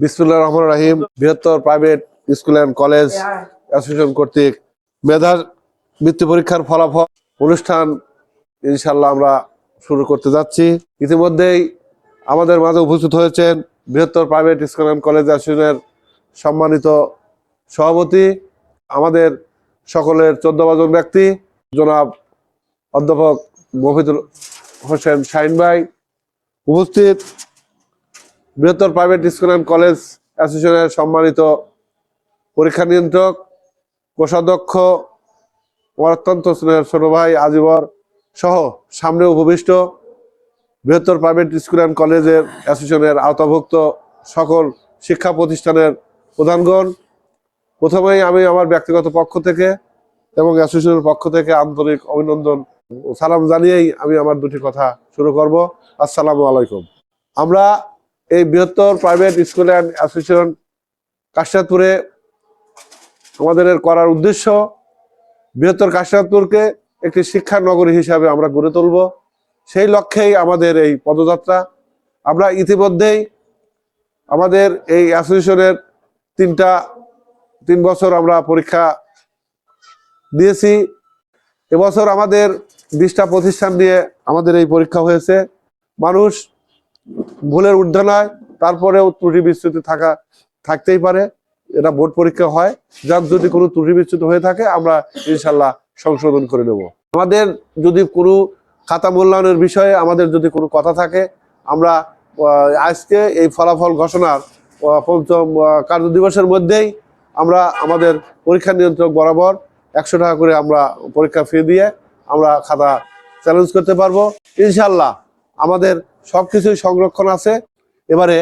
বিসমুল্লাহ রহমান রাহিম, বৃহত্তর private school and college association কর্তৃক মেধা বৃত্তি পরীক্ষার ফলাফল অনুষ্ঠান ইনশাল্লাহ আমরা শুরু করতে যাচ্ছি। ইতিমধ্যেই আমাদের মাঝে উপস্থিত হয়েছেন বৃহত্তর প্রাইভেট স্কুল অ্যান্ড কলেজ অ্যাসোসিয়েশনের সম্মানিত সভাপতি, আমাদের সকলের চোদ্দ জন ব্যক্তি, জনাব অধ্যাপক মফিদুল হোসেন শাহিন ভাই উপস্থিত। বৃহত্তর প্রাইভেট স্কুল অ্যান্ড কলেজ অ্যাসোসিয়েশনের সম্মানিত পরীক্ষা নিয়ন্ত্রক, কোষাধ্যক্ষ, আমার অত্যন্ত স্নেহের ছোট ভাই আজীবর সহ সামনে উপবিষ্ট বৃহত্তর প্রাইভেট স্কুল অ্যান্ড কলেজের অ্যাসোসিয়েশনের আওতাভুক্ত সকল শিক্ষা প্রতিষ্ঠানের প্রধানগণ। প্রথমেই আমি আমার ব্যক্তিগত পক্ষ থেকে এবং অ্যাসোসিয়েশনের পক্ষ থেকে আন্তরিক অভিনন্দন সালাম জানিয়েই আমি আমার দুটি কথা শুরু করব। আসসালামু আলাইকুম। আমরা এই বৃহত্তর প্রাইভেট স্কুল অ্যান্ড অ্যাসোসিয়েশন কাশিয়াতপুরে আমাদের করার উদ্দেশ্য বৃহত্তর কাশিয়াতপুরকে একটি শিক্ষা নগরী হিসাবে আমরা গড়ে তুলব। সেই লক্ষ্যেই আমাদের এই পদযাত্রা। আমরা ইতিমধ্যেই আমাদের এই অ্যাসোসিয়েশনের তিনটা, তিন বছর আমরা পরীক্ষা দিয়েছি। এবছর আমাদের বিশটা প্রতিষ্ঠান নিয়ে আমাদের এই পরীক্ষা হয়েছে। মানুষ ভুলের ঊর্ধ্বে নয়, তারপরেও ত্রুটি বিচ্যুতি থাকা, থাকতেই পারে। এটা বোর্ড পরীক্ষা হয়। যার যদি কোনো ত্রুটি বিচ্যুতি হয়ে থাকে, আমরা ইনশাল্লাহ সংশোধন করে নেব। আমাদের যদি কোনো খাতা মূল্যায়নের বিষয়ে আমাদের যদি কোনো কথা থাকে, আমরা আজকে এই ফলাফল ঘোষণার পঞ্চম কার্য দিবসের মধ্যেই আমরা আমাদের পরীক্ষা নিয়ন্ত্রক বরাবর একশো টাকা করে আমরা পরীক্ষা ফি দিয়ে আমরা খাতা চ্যালেঞ্জ করতে পারব। ইনশাল্লাহ আমাদের সবকিছুই সংরক্ষণ আছে। এবারে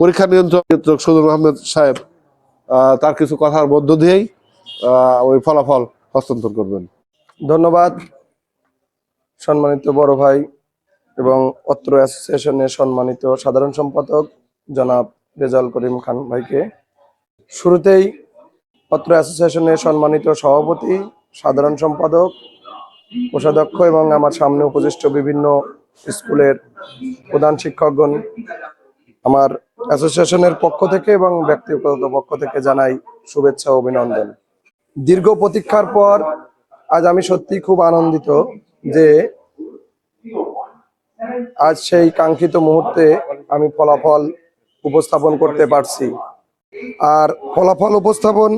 পরীক্ষা নিয়ন্ত্রক নিয়ন্ত্রক আহমেদ সাহেব তার কিছু কথার মধ্য দিয়েই ওই ফলাফল হস্তান্তর করবেন। ধন্যবাদ, সম্মানিত বড় ভাই এবং অত্র অ্যাসোসিয়েশনের সম্মানিত সাধারণ সম্পাদক জনাব রেজাল করিম খান ভাইকে। শুরুতেই অত্র অ্যাসোসিয়েশনের সম্মানিত সভাপতি, সাধারণ সম্পাদক, কোষাধ্যক্ষ এবং আমার সামনে উপবিষ্ট বিভিন্ন স্কুলের প্রধান শিক্ষকগণ আমার অ্যাসোসিয়েশনের পক্ষ থেকে এবং ব্যক্তিগত পক্ষ থেকে জানাই শুভেচ্ছা অভিনন্দন। দীর্ঘ প্রতীক্ষার পর আজ আমি সত্যি খুব আনন্দিত যে আজ সেই কাঙ্ক্ষিত মুহূর্তে আমি ফলাফল উপস্থাপন করতে পারছি। আর ফলাফল উপস্থাপন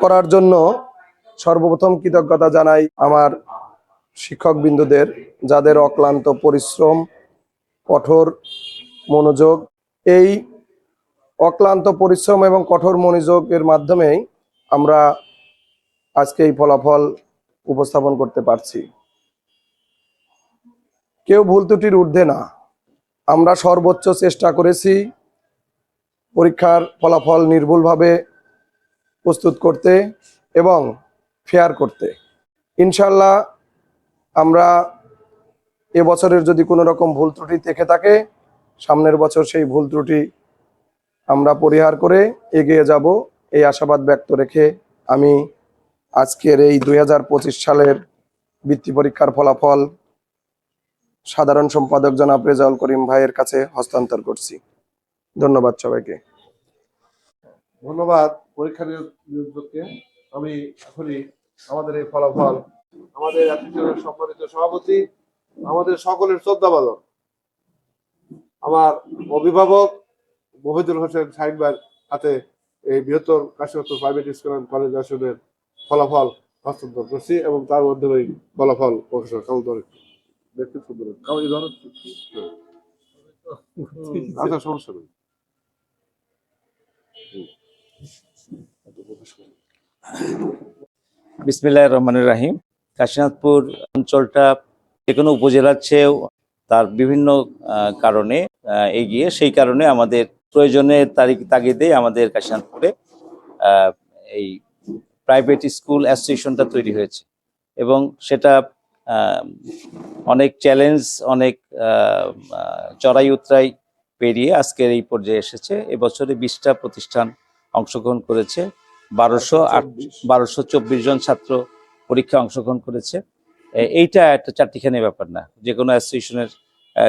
করার জন্য সর্বপ্রথম কৃতজ্ঞতা জানাই আমার শিক্ষক বিন্দুদের যাদের অক্লান্ত পরিশ্রম, কঠোর মনোযোগ, এই অক্লান্ত পরিশ্রম এবং কঠোর মনোযোগের মাধ্যমেই আমরা আজকে এই ফলাফল উপস্থাপন করতে পারছি। কেউ ভুল ত্রুটির ঊর্ধ্বে না। আমরা সর্বোচ্চ চেষ্টা করেছি পরীক্ষার ফলাফল নির্ভুলভাবে প্রস্তুত করতে এবং ফেয়ার করতে। ইনশাল্লাহ আমরা এবছরের যদি কোনো রকম ভুল ত্রুটি থেকে থাকে, সামনের বছর সেই ভুল ত্রুটি আমরা পরিহার করে এগিয়ে যাব। এই আশাবাদ ব্যক্ত রেখে আমি আজকের এই দুই হাজার পঁচিশ সালের বৃত্তি পরীক্ষার ফলাফল সাধারণ সম্পাদক জনাব রেজাউল করিম ভাইয়ের কাছে হস্তান্তর করছি। ধন্যবাদ সবাইকে। ধন্যবাদ পরীক্ষা নিয়ন- আমি এখনই আমাদের এই ফলাফল আমাদের অ্যাসোসিয়েশনের সম্মানিত সভাপতি আমাদের সকলের শ্রদ্ধাবাদন আমার অভিভাবক মহিদুল হোসেন ভাইয়ের হাতে এই বৃহত্তর Kashipur private school and college আসনের ফলাফল হস্তান্তর করছি এবং তার মধ্যে ওই ফলাফল প্রফেসর কাউন্টার দেখতে সুন্দর হ্যাঁ। আচ্ছা সমস্যা নেই। বিসমিল্লাহ রহমানুর রাহিম। কাশীনাথপুর অঞ্চলটা যে কোনো উপজেলার চেয়েও তার বিভিন্ন কারণে এগিয়ে সেই কারণে আমাদের প্রয়োজনের তারিখ তাগিদে আমাদের কাশীনাথপুরে এই প্রাইভেট স্কুল অ্যাসোসিয়েশনটা তৈরি হয়েছে। এবং সেটা অনেক চ্যালেঞ্জ অনেক চড়াই উতরাই পেরিয়ে আজকের এই পর্যায়ে এসেছে। এবছরে বিশটা প্রতিষ্ঠান অংশগ্রহণ করেছে। বারোশো আট বারোশো চব্বিশ জন ছাত্র পরীক্ষায় অংশগ্রহণ করেছে। এইটা একটা চারটিখানি ব্যাপার না যে কোনো অ্যাসোসিয়েশনের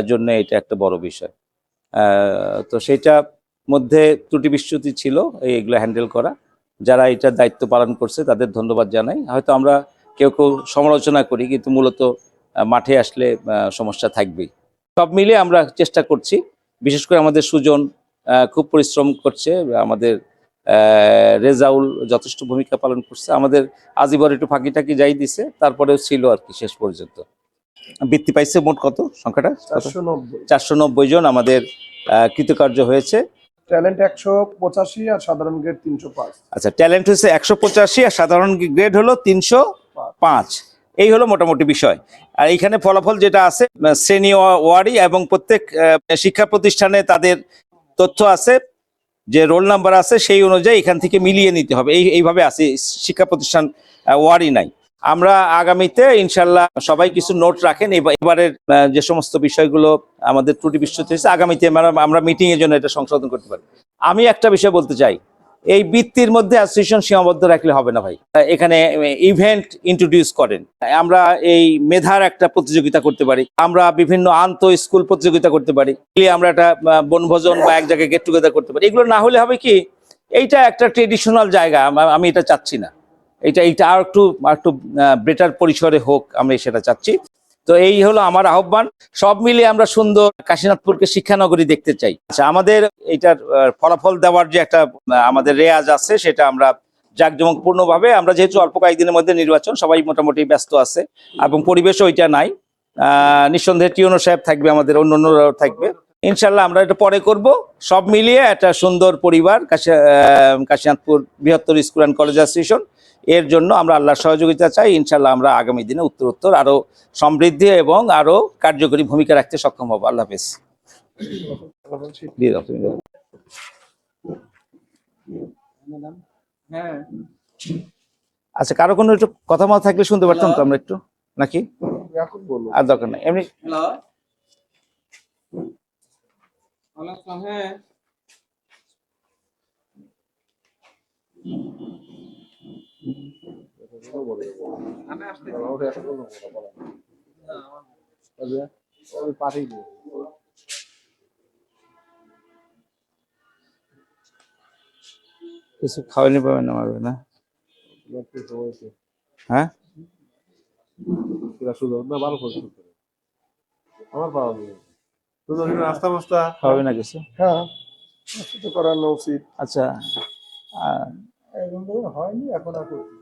জন্য এটা একটা বড় বিষয়। তো সেটা মধ্যে ত্রুটি বিচ্যুতি ছিল এইগুলো হ্যান্ডেল করা। যারা এটার দায়িত্ব পালন করছে, তাদের ধন্যবাদ জানাই। হয়তো আমরা কেউ কেউ সমালোচনা করি, কিন্তু মূলত মাঠে আসলে সমস্যা থাকবেই। সব মিলে আমরা চেষ্টা করছি, বিশেষ করে আমাদের সুজন খুব পরিশ্রম করছে, আমাদের রেজাউল যথেষ্ট ভূমিকা পালন করছে। আমাদের আজীবর একটু ফাঁকি টাকি যাই দিছে তারপরেও ছিল আর কি শেষ পর্যন্ত। বৃত্তি পাইছে মোট কত সংখ্যাটা? চারশো নব্বই। জন আমাদের কৃতকার্য হয়েছে। ট্যালেন্ট একশো পঁচাশি আর সাধারণ গ্রেড তিনশো পাঁচ। আচ্ছা ট্যালেন্ট হচ্ছে একশো পঁচাশি আর সাধারণ গ্রেড হলো তিনশো পাঁচ। এই হলো মোটামুটি বিষয়। আর এইখানে ফলাফল যেটা আছে শ্রেণি ওয়া- ওয়ারি এবং প্রত্যেক শিক্ষা প্রতিষ্ঠানে তাদের তথ্য আছে। যে রোল নাম্বার আছে সেই অনুযায়ী এখান থেকে মিলিয়ে নিতে হবে। এই, এইভাবে আছে, শিক্ষা প্রতিষ্ঠান ওয়ারি নাই। আমরা আগামীতে ইনশাল্লাহ সবাই কিছু নোট রাখেন। এবারের যে সমস্ত বিষয়গুলো আমাদের ত্রুটি বিশ্বত হয়েছে, আগামীতে আমরা- মিটিংয়ের জন্য এটা সংশোধন করতে পারি। আমি একটা বিষয় বলতে চাই। এই বৃত্তির মধ্যে অ্যাসোসিয়েশন সীমাবদ্ধ রাখলে হবে না ভাই। এখানে ইভেন্ট ইন্ট্রোডিউস করেন। আমরা এই মেধার একটা প্রতিযোগিতা করতে পারি। আমরা বিভিন্ন আন্ত স্কুল প্রতিযোগিতা করতে পারি। আমরা একটা বনভোজন বা এক জায়গায় গেট টুগেদার করতে পারি। এগুলো না হলে হবে কি, এইটা একটা ট্রেডিশনাল জায়গা, আমি এটা চাচ্ছি না। এটা এইটা আর একটু আর একটু বেটার পরিসরে হোক, আমি সেটা চাচ্ছি। তো এই হলো আমার আহ্বান। সব মিলিয়ে আমরা সুন্দর কাশীনাথপুরকে শিক্ষানগরী দেখতে চাই। আচ্ছা আমাদের এইটার আহ, ফলাফল দেওয়ার যে একটা আমাদের রেয়াজ আছে সেটা আমরা জাঁকজমকপূর্ণ ভাবে আমরা যেহেতু অল্প কয়েকদিনের মধ্যে নির্বাচন সবাই মোটামুটি ব্যস্ত আছে এবং পরিবেশও ওইটা নাই। নিঃসন্দেহে টিউনো সাহেব থাকবে আমাদের অন্য অন্যরাও থাকবে। ইনশাল্লাহ আমরা এটা পরে করব। সব মিলিয়ে একটা সুন্দর পরিবার কাশি কাশীনাথপুর বৃহত্তর স্কুল অ্যান্ড কলেজ অ্যাসোসিয়েশন। এর জন্য আমরা আল্লাহর সহযোগিতা চাই। ইনশাল্লাহ আমরা আগামী দিনে উত্তর উত্তর আরও সমৃদ্ধি এবং আরও কার্যকরী ভূমিকা রাখতে সক্ষম হব। আল্লাহ হাফেজ। দাও। আচ্ছা কারও কোনো একটু কথা মতো থাকলে শুনতে পারতাম তো আমরা একটু? নাকি? এখন আর দরকার নাই। এমনি হ্যাঁ। পাঠিয়ে কিছু খাওয়ানি পাবেন না হ্যাঁ না? ভালো আমার পাওয়া যাবে মাস্তা খাওয়াবে না কিছু? হ্যাঁ করানো উচিত। আচ্ছা এখন তো হয়নি এখন আর করছি।